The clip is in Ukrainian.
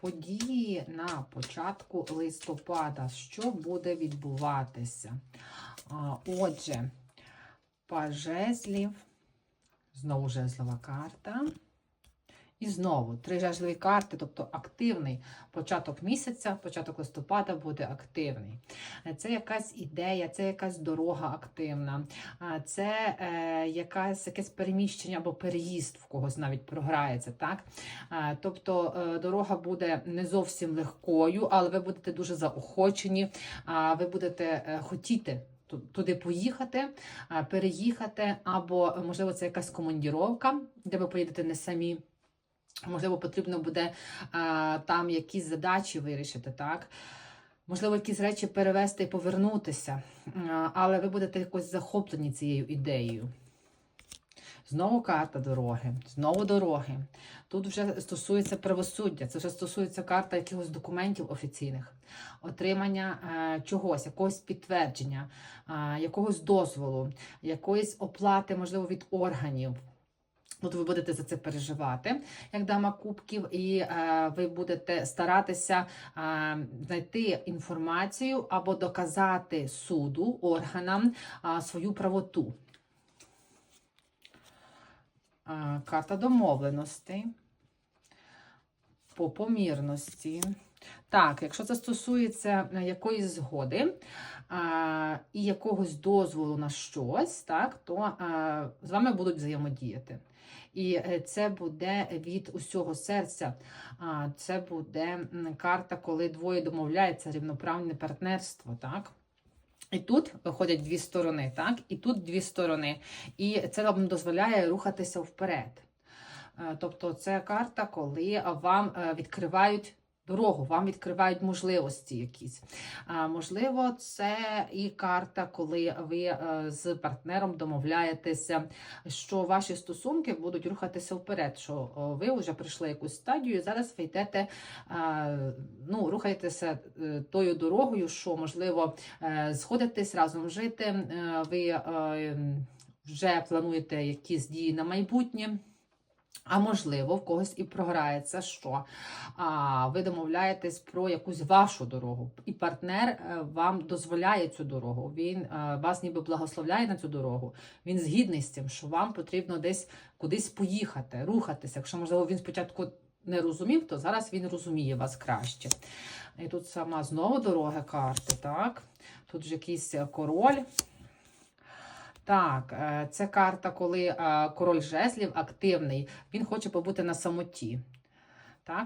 події на початку листопада. Що буде відбуватися? Отже, пажезлів, знову жезлова карта. І знову три жезлові карти, тобто активний початок місяця, початок листопада буде активний. Е, Це якась ідея, це якась дорога активна, це е, якась, якесь переміщення або переїзд в когось навіть програється. так? Тобто е, дорога буде не зовсім легкою, але ви будете дуже заохочені, ви будете хотіти. Туди поїхати, переїхати, або можливо це якась командіровка, де ви поїдете не самі. Можливо, потрібно буде а, там якісь задачі вирішити, так? Можливо, якісь речі перевести і повернутися, А, але ви будете якось захоплені цією ідеєю. Знову карта дороги, знову дороги. Тут вже стосується правосуддя, це вже стосується карта якихось документів офіційних, отримання е, чогось, якогось підтвердження, е, якогось дозволу, якоїсь оплати, можливо, від органів. От ви будете за це переживати, як дама кубків, і е, ви будете старатися е, знайти інформацію або доказати суду, органам е, свою правоту. Е, карта домовленостей, по помірності. Так, якщо це стосується е, якоїсь згоди а, і якогось дозволу на щось, так, то а, з вами будуть взаємодіяти. І е, це буде від усього серця. А, Це буде карта, коли двоє домовляються, рівноправне партнерство. так? І тут виходять дві сторони, так? І тут дві сторони. І це вам дозволяє рухатися вперед. Е, Тобто, це карта, коли вам е, відкривають дорогу, вам відкривають можливості якісь. А, Можливо, це і карта, коли ви е, з партнером домовляєтеся, що ваші стосунки будуть рухатися вперед, що ви вже пройшли якусь стадію, і зараз ви йдете, ну, рухаєтеся е, тою дорогою, що, можливо, е, сходитесь разом жити, ви вже плануєте якісь дії на майбутнє. А можливо, в когось і програється, що а, ви домовляєтесь про якусь вашу дорогу, і партнер е, вам дозволяє цю дорогу. Він е, вас ніби благословляє на цю дорогу. Він згідний з тим, що вам потрібно десь кудись поїхати, рухатися. Якщо, можливо, він спочатку не розумів, то зараз він розуміє вас краще. І тут сама знову дорога карти, так? Тут вже якийсь е, король. Так, е, це карта, коли е, король жезлів активний, він хоче побути на самоті.